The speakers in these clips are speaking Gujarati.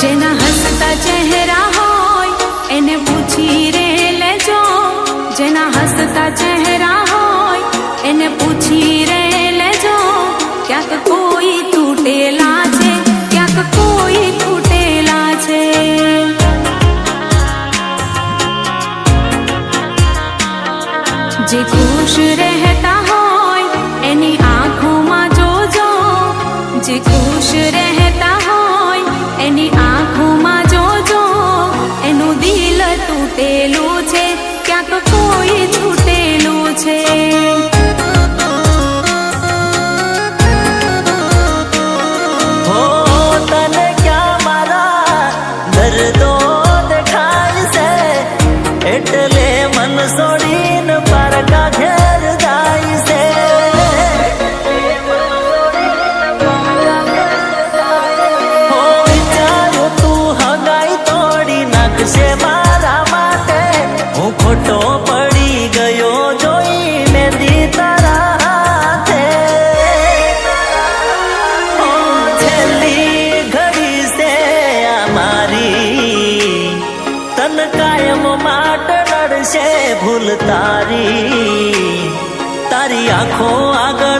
જેના હસતા ચહેરા હોય, એને પૂછી રે લેજો. જેના હસતા ચહેરા હોય, એને પૂછી રે લેજો. ક્યાંક કોઈ તૂટેલા છે, ક્યાંક કોઈ તૂટેલા છે. જે ખુશ રહેતા હોય, એની આંખોમાં જોજો. જે છૂટેલું છે. હો તને ક્યાં મારા દર્દો લડશે ભૂલ તારી. તારી આંખો આગળ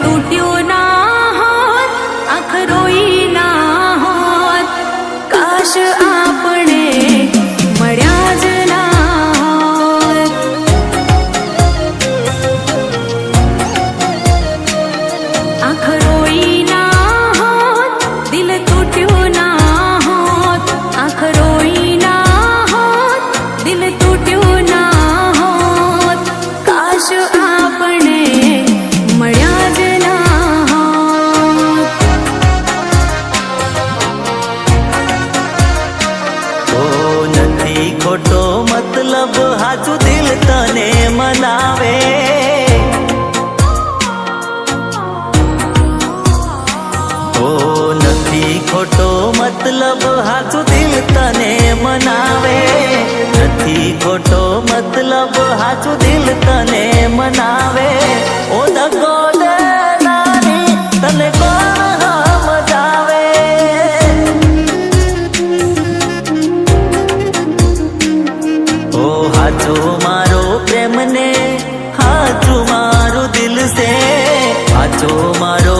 તૂટ્યું નથી ખોટો મતલબ હાચું દિલ તને મનાવે? નથી ખોટો મતલબ હાચું દિલ તને મનાવે? ઓ દગો ઓ હાચો મારો પ્રેમ ને મારું દિલ છે હાચો મારો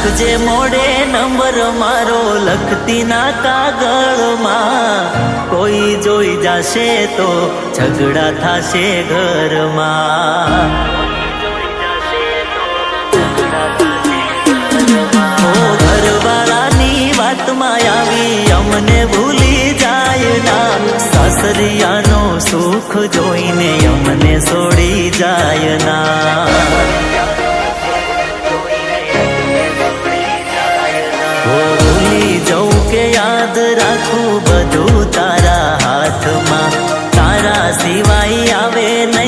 રાખજે મોડે નંબર મારો લખતી ના કાગળમાં. કોઈ જોઈ જાશે તો ઝઘડા થાશે ઘરમાં. ઘરવાળાની વાતમાં આવી અમને ભૂલી જાય ના. સાસરિયાનો સુખ જોઈને અમને છોડી જાય ના. રાખું બધું તારા હાથમાં. તારા સિવાય આવે નહીં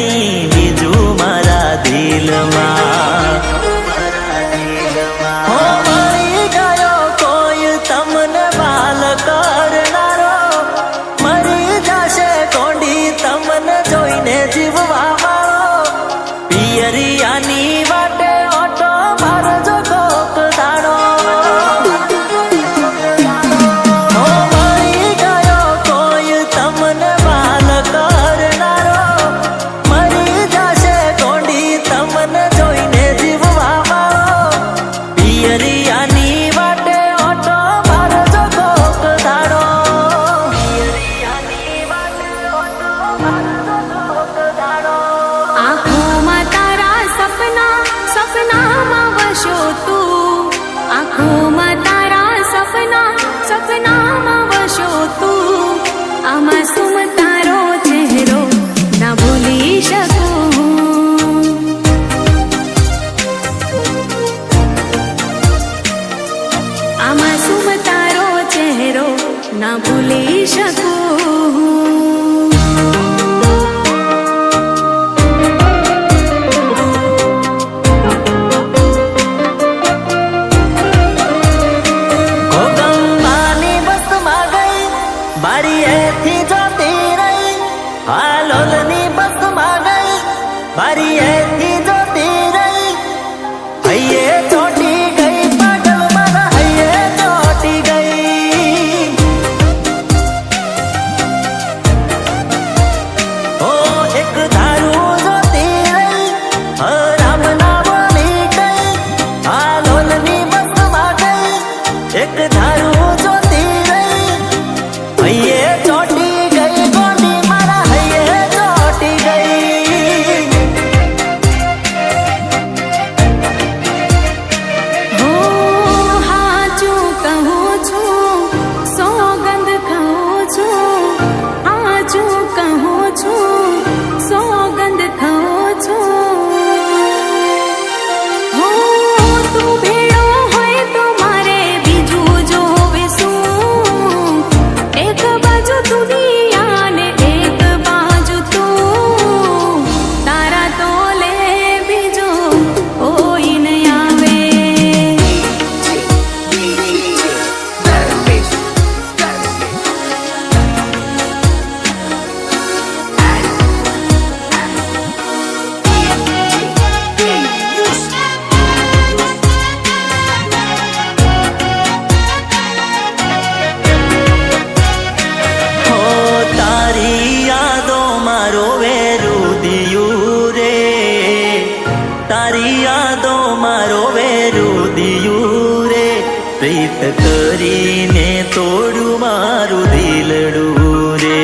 પ્રીત કરીને તોડું મારું દિલડું રે.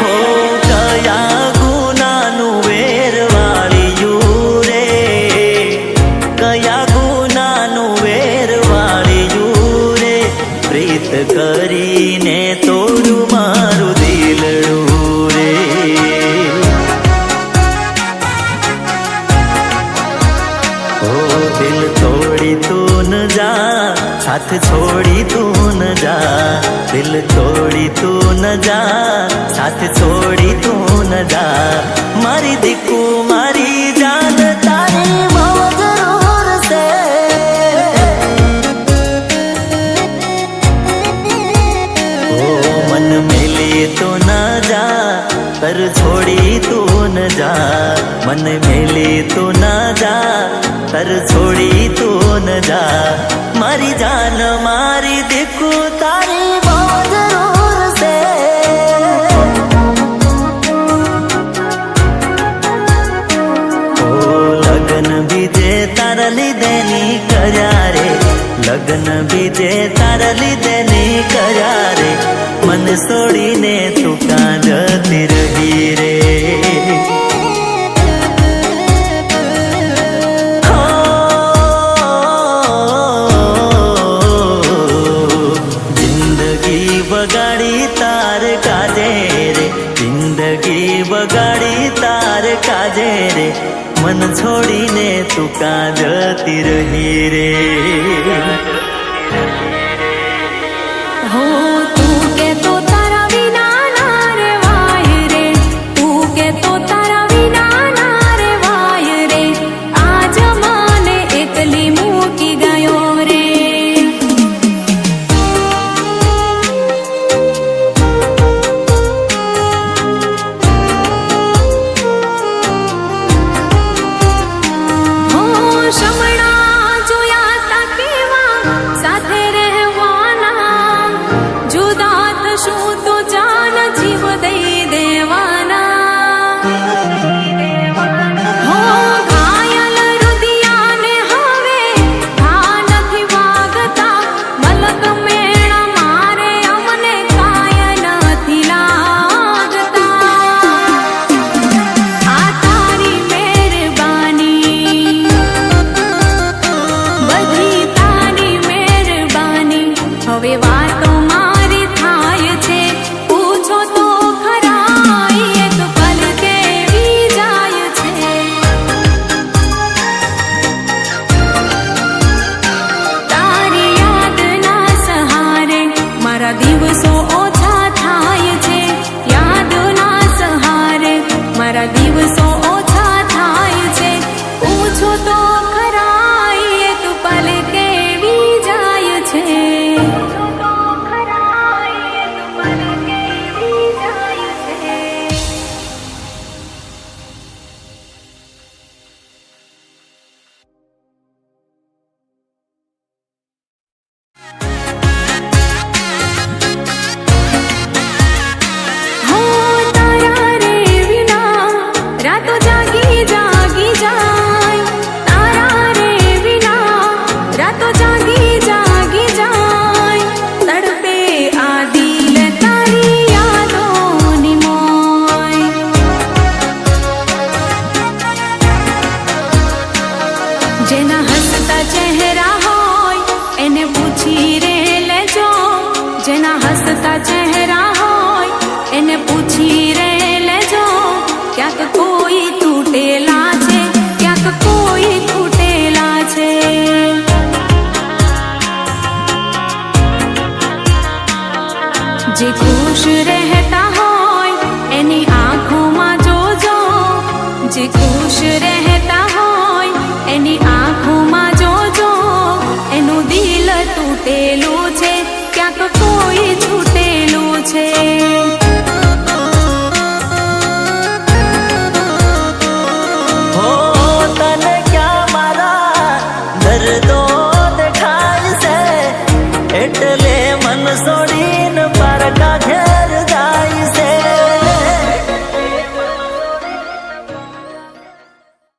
હો કયા साथ छोड़ी तू न जा दिल छोड़ी तू न जा साथ छोड़ी तू न जा मारी दिकू मारी મન મેલે તો ના જા તર છોડી તો ન જા મારી જાન મારી દેખું તારી બહુ જરૂર છે લગન બીજે તારા લીધે ની કર્યા રે લગન બીજે તારા લીધે ની કર્યા રે મન છોડીને તું છોડીને તું કાં જતી રહી રે.